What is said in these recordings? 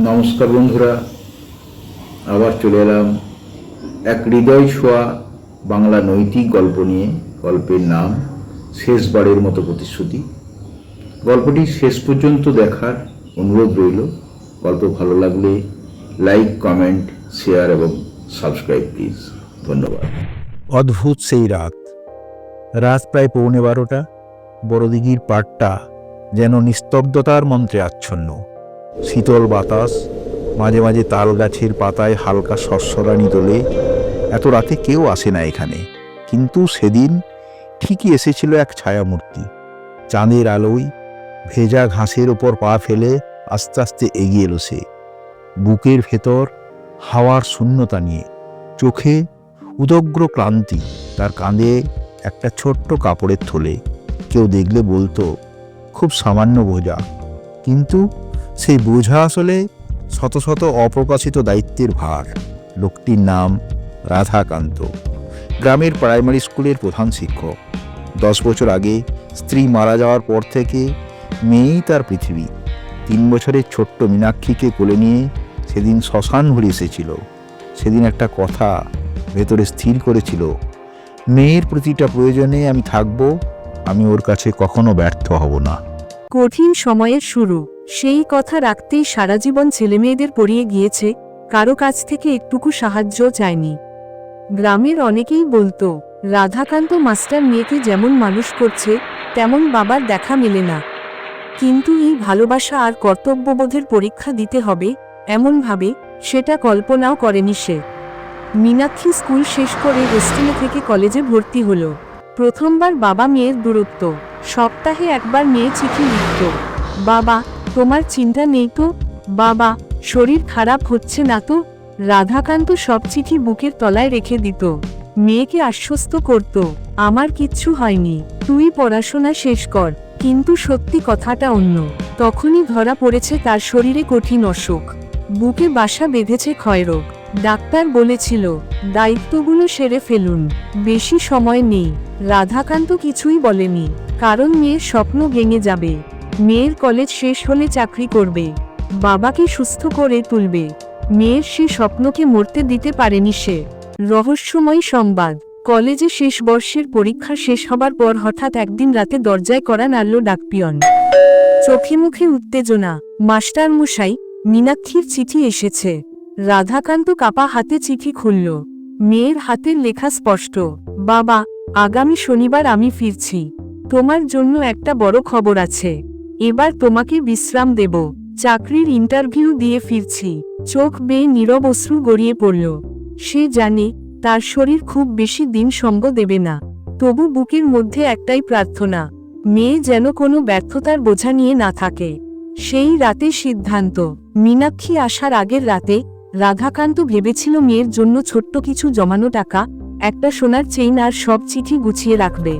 নমস্কার বন্ধুরা, আবার চলে এলাম এক হৃদয় ছোঁয়া বাংলা নৈতিক গল্প নিয়ে। গল্পের নাম শেষবারের মতো প্রতিশ্রুতি। গল্পটি শেষ পর্যন্ত দেখার অনুরোধ রইল। গল্প ভালো লাগলে লাইক, কমেন্ট, শেয়ার এবং সাবস্ক্রাইব প্লিজ। ধন্যবাদ। অদ্ভুত সেই রাত। রাত প্রায় পৌনে বারোটা। বড়দিঘির পাড়টা যেন নিস্তব্ধতার মন্ত্রে আচ্ছন্ন। শীতল বাতাস, মাঝে মাঝে তাল গাছের পাতায় হালকা শস্যরানি তোলে। এত রাতে কেউ আসে না এখানে। কিন্তু সেদিন ঠিকই এসেছিল এক ছায়ামূর্তি। চাঁদের আলোয় ভেজা ঘাসের ওপর পা ফেলে আস্তে আস্তে এগিয়ে এলো সে। বুকের ভেতর হাওয়ার শূন্যতা নিয়ে চোখে উদগ্র ক্লান্তি, তার কাঁধে একটা ছোট্ট কাপড়ের থলে। কেউ দেখলে বলতো, খুব সামান্য বোঝা কিন্তু সেই বোঝা আসলে শত শত অপ্রকাশিত দায়িত্বের ভার। লোকটির নাম রাধাকান্ত। গ্রামের প্রাইমারি স্কুলের প্রধান শিক্ষক। দশ বছর আগে স্ত্রী মারা যাওয়ার পর থেকে মেয়েই তার পৃথিবী। তিন বছরের ছোট্ট মীনাক্ষীকে কোলে নিয়ে সেদিন শ্মশান ঘুরে এসেছিল। সেদিন একটা কথা ভেতরে স্থির করেছিল, মেয়ের প্রতিটা প্রয়োজনে আমি থাকব, আমি ওর কাছে কখনো ব্যর্থ হব না। কঠিন সময়ের শুরু। সেই কথা রাখতেই সারা জীবন ছেলেমেয়েদের পড়িয়ে গিয়েছে, কারও কাছ থেকে একটুকু সাহায্য চায়নি। গ্রামের অনেকেই বলতো, রাধাকান্ত মাস্টার মেয়েকে যেমন মানুষ করছে, তেমন বাবার দেখা মেলে না। কিন্তু এই ভালোবাসা আর কর্তব্যবোধের পরীক্ষা দিতে হবে এমনভাবে সেটা কল্পনাও করেনি সে। মীনাক্ষী স্কুল শেষ করে হোস্টেলে থেকে কলেজে ভর্তি হলো। প্রথমবার বাবা মেয়ের দূরত্ব। সপ্তাহে একবার মেয়ে চিঠি লিখত। বাবা তোমার চিন্তা নেই তো? বাবা, শরীর খারাপ হচ্ছে না তো? রাধাকান্ত সব চিঠি বুকের তলায় রেখে দিত। মেয়েকে আশ্বস্ত করত, আমার কিচ্ছু হয়নি, তুই পড়াশোনা শেষ কর। কিন্তু সত্যি কথাটা অন্য। তখনই ধরা পড়েছে তার শরীরে কঠিন অসুখ। বুকে বাসা বেঁধেছে ক্ষয়রোগ ডাক্তার বলেছিল, দায়িত্বগুলো সেরে ফেলুন, বেশি সময় নেই। রাধাকান্ত কিছুই বলেনি, কারণ মেয়ের স্বপ্ন ভেঙে যাবে। মেয়ের কলেজ শেষ হলে চাকরি করবে। বাবাকে সুস্থ করে তুলবে। মেয়ের সে স্বপ্নকে মরতে দিতে পারেনি সে। রহস্যময় সংবাদ। কলেজে শেষ বর্ষের পরীক্ষা শেষ হবার পর হঠাৎ একদিন রাতে দরজায় করা নাড়ল ডাকপিয়ন। চোখে মুখে উত্তেজনা। মাস্টার মশাই মীনাক্ষীর চিঠি এসেছে। রাধাকান্ত কাপা হাতে চিঠি খুলল। মেয়ের হাতের লেখা স্পষ্ট। বাবা, আগামী শনিবার আমি ফিরছি। তোমার জন্য একটা বড় খবর আছে। এবার তোমাকে বিশ্রাম দেব। চাকরির ইন্টারভিউ দিয়ে ফিরছি। চোখ বেয়ে নীরব অশ্রু গড়িয়ে পড়ল। সে জানে, তার শরীর খুব বেশি দিন সঙ্গ দেবে না। তবু বুকের মধ্যে একটাই প্রার্থনা, মেয়ে যেন কোনো ব্যর্থতার বোঝা নিয়ে না থাকে। সেই রাতে সিদ্ধান্ত, মীনাক্ষী আসার আগের রাতে রাধাকান্ত ভেবেছিল মেয়ের জন্য ছোট্ট কিছু জমানো টাকা, একটা সোনার চেইন আর সব চিঠি গুছিয়ে রাখবে।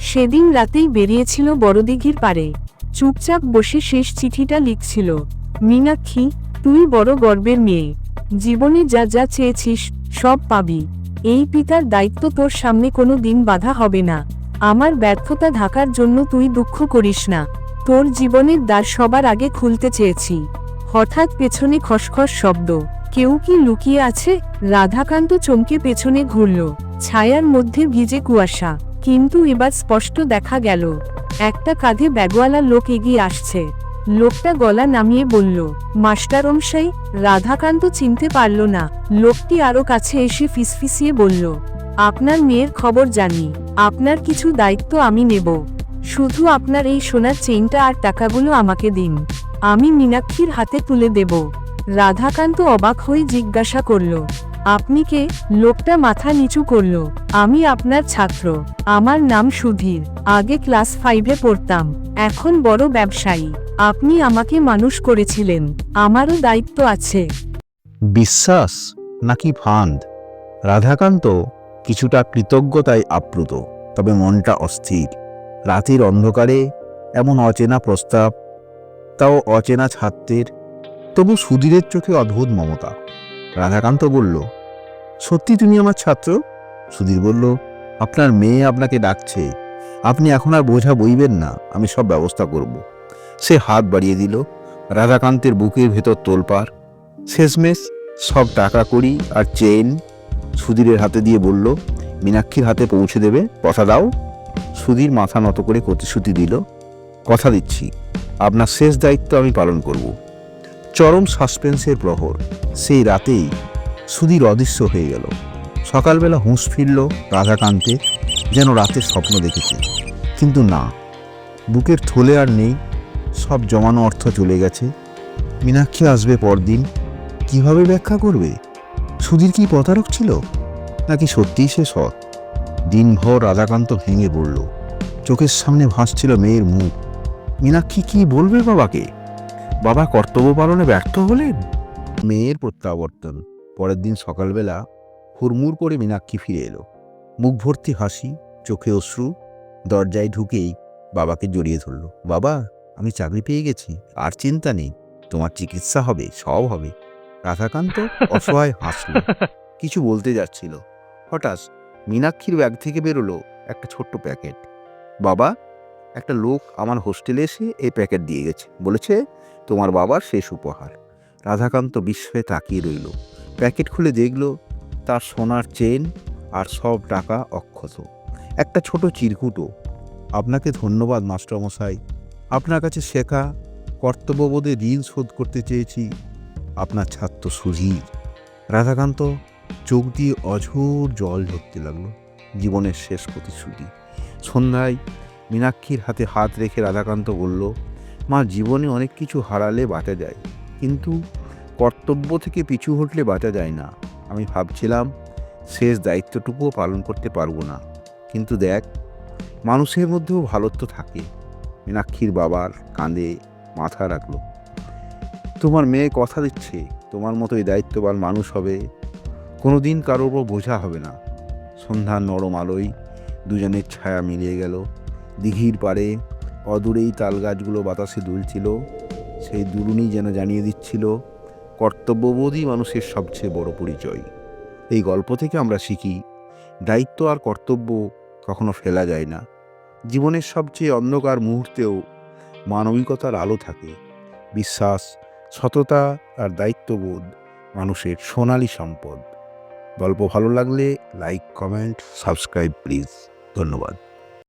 সেদিন রাতেই বেরিয়েছিল বড়দিঘির পারে চুপচাপ বসে শেষ চিঠিটা লিখছিল, মীনাক্ষী, তুই বড় গর্বের মেয়ে। জীবনে যা যা চেয়েছিস, সব পাবি। এই পিতার দায়িত্ব তোর সামনে কোনো দিন বাধা হবে না। আমার ব্যর্থতা ঢাকার জন্য তুই দুঃখ করিস না। তোর জীবনের দ্বার সবার আগে খুলতে চেয়েছি। হঠাৎ পেছনে খসখস শব্দ। কেউ কি লুকিয়ে আছে? রাধাকান্ত চমকে পেছনে ঘুরল। ছায়ার মধ্যে ভিজে কুয়াশা। কিন্তু এবার স্পষ্ট দেখা গেল একটা কাঁধে ব্যাগওয়ালা লোক এগিয়ে আসছে। লোকটা গলা নামিয়ে বলল, মাস্টার মাস্টারমশাই রাধাকান্ত চিনতে পারল না। লোকটি আরও কাছে এসে ফিসফিসিয়ে বলল, আপনার মেয়ের খবর জানি, আপনার কিছু দায়িত্ব আমি নেব। শুধু আপনার এই সোনার চেইনটা আর টাকাগুলো আমাকে দিন। আমি মীনাক্ষীর হাতে তুলে দেব। রাধাকান্ত অবাক হয়ে জিজ্ঞাসা করল আপনি কে? লোকটা মাথা নিচু করল। আমি আপনার ছাত্র। আমার নাম সুধীর। আগে ক্লাস ফাইভে পড়তাম। এখন বড় ব্যবসায়ী। আপনি আমাকে মানুষ করেছিলেন। আমারও দায়িত্ব আছে। বিশ্বাস নাকি ফান্দ রাধাকান্ত কিছুটা কৃতজ্ঞতায় আপ্লুত, তবে মনটা অস্থির। রাতের অন্ধকারে এমন অচেনা প্রস্তাব, তাও অচেনা ছাত্রের, তবু সুধীরের চোখে অদ্ভুত মমতা। রাধাকান্ত বলল, সত্যি তুমি আমার ছাত্র? সুধীর বলল, আপনার মেয়ে আপনাকে ডাকছে। আপনি এখন আর বোঝা বইবেন না। আমি সব ব্যবস্থা করব। সে হাত বাড়িয়ে দিল, রাধাকান্তের বুকের ভেতর তোলপার শেষমেশ সব টাকা করি আর চেন সুধীরের হাতে দিয়ে বলল, মীনাক্ষীর হাতে পৌঁছে দেবে, কথা দাও। সুধীর মাথা নত করে প্রতিশ্রুতি দিল, কথা দিচ্ছি। আপনার শেষ দায়িত্ব আমি পালন করব। চরম সাসপেন্সের প্রহর। সেই রাতেই সুধীর অদৃশ্য হয়ে গেল। সকালবেলা হুঁশ ফিরল রাধাকান্তে যেন রাতের স্বপ্ন দেখেছে। কিন্তু না, বুকের থলে আর নেই, সব জমানো অর্থ চলে গেছে। মীনাক্ষী আসবে পরদিন, কীভাবে ব্যাখ্যা করবে? সুধীর কি প্রতারক ছিল? নাকি সত্যিই সে সৎ? দিনভর রাধাকান্ত ভেঙে পড়ল। চোখের সামনে ভাসছিল মেয়ের মুখ। মীনাক্ষী কি বলবে বাবাকে? বাবা কর্তব্য পালনে ব্যর্থ হলেন? মেয়ের প্রত্যাবর্তন। পরের দিন সকালবেলা হুড়মুড় করে মীনাক্ষী ফিরে এলো। মুখ ভর্তি হাসি, চোখে অশ্রু, দরজায় ঢুকেই বাবাকে জড়িয়ে ধরল। বাবা, আমি চাকরি পেয়ে গেছি, আর চিন্তা নেই, তোমার চিকিৎসা হবে, সব হবে। রাধাকান্ত অসহায় হাসল। কিছু বলতে যাচ্ছিল। হঠাৎ মীনাক্ষীর ব্যাগ থেকে বেরোলো একটা ছোট্ট প্যাকেট। বাবা, একটা লোক আমার হোস্টেলে এসে এই প্যাকেট দিয়ে গেছে। বলেছে তোমার বাবার শেষ উপহার। রাধাকান্ত বিস্ময়ে তাকিয়ে রইল। প্যাকেট খুলে দেখল তার সোনার চেন আর সব টাকা অক্ষত। একটা ছোট চিরকুটো। আপনাকে ধন্যবাদ, মাস্টারমশাই। আপনার কাছে শেখা কর্তব্যবোধে ঋণ শোধ করতে চেয়েছি। আপনার ছাত্র সুধীর। রাধাকান্ত চোখ দিয়ে অঝোর জল ঝরতে লাগল। জীবনের শেষ প্রতিশ্রুতি। সন্ধ্যায় মীনাক্ষীর হাতে হাত রেখে রাধাকান্ত বলল মা জীবনে অনেক কিছু হারালে বাঁচা যায়, কিন্তু কর্তব্য থেকে পিছু হটলে বাঁচা যায় না। আমি ভাবছিলাম, শেষ দায়িত্বটুকুও পালন করতে পারব না। কিন্তু দেখ, মানুষের মধ্যেও ভালোত্ব থাকে। মীনাক্ষীর বাবার কাঁধে মাথা রাখল। তোমার মেয়ে কথা দিচ্ছে, তোমার মতোই দায়িত্ববান মানুষ হবে। কোনো দিন কারোর ওপর বোঝা হবে না। সন্ধ্যার নরম আলোয় দুজনের ছায়া মিলিয়ে গেল। দিঘির পাড়ে অদূরেই তাল গাছগুলো বাতাসে দুলছিল, সেই দুলুনি যেন জানিয়ে দিচ্ছিল, কর্তব্যবোধই মানুষের সবচেয়ে বড় পরিচয়। এই গল্প থেকে আমরা শিখি, দায়িত্ব আর কর্তব্য কখনো ফেলা যায় না। জীবনের সবচেয়ে অন্ধকার মুহূর্তেও মানবিকতার আলো থাকে। বিশ্বাস, সততা আর দায়িত্ববোধ মানুষের সোনালি সম্পদ। গল্প ভালো লাগলে লাইক, কমেন্ট, সাবস্ক্রাইব প্লিজ। ধন্যবাদ।